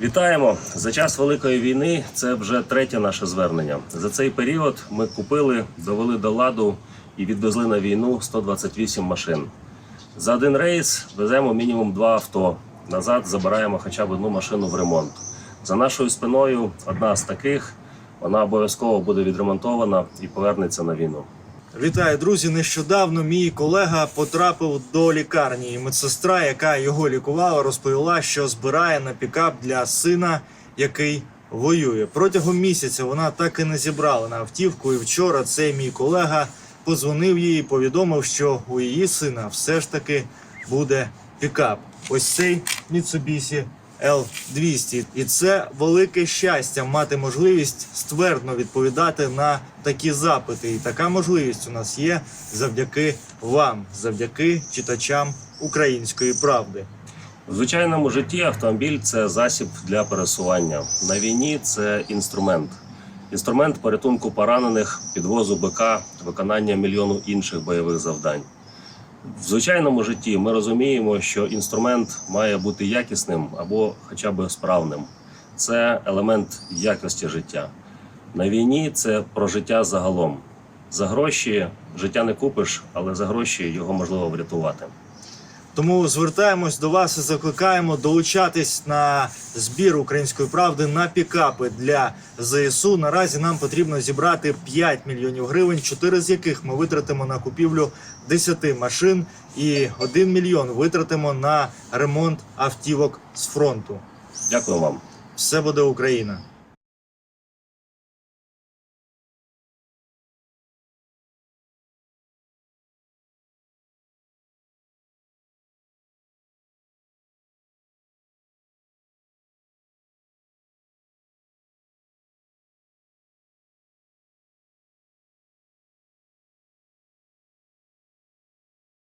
Вітаємо! За час великої війни це вже третє наше звернення. За цей період ми купили, довели до ладу і відвезли на війну 128 машин. За один рейс веземо мінімум два авто. Назад забираємо хоча б одну машину в ремонт. За нашою спиною одна з таких. Вона обов'язково буде відремонтована і повернеться на війну. Вітаю, друзі! Нещодавно мій колега потрапив до лікарні. І медсестра, яка його лікувала, розповіла, що збирає на пікап для сина, який воює. Протягом місяця вона так і не зібрала на автівку. І вчора цей мій колега позвонив їй і повідомив, що у її сина все ж таки буде пікап. Ось цей Mitsubishi L200. І це велике щастя мати можливість ствердно відповідати на такі запити. І така можливість у нас є завдяки вам, завдяки читачам української правди. В звичайному житті автомобіль це засіб для пересування. На війні це інструмент. Інструмент порятунку поранених, підвозу БК, виконання мільйону інших бойових завдань. В звичайному житті ми розуміємо, що інструмент має бути якісним або хоча б справним. Це елемент якості життя. На війні це про життя загалом. За гроші життя не купиш, але за гроші його можливо врятувати. Тому звертаємось до вас і закликаємо долучатись на збір української правди на пікапи для ЗСУ. Наразі нам потрібно зібрати 5 мільйонів гривень, 4 з яких ми витратимо на купівлю 10 машин, і 1 мільйон витратимо на ремонт автівок з фронту. Дякую вам. Все буде Україна.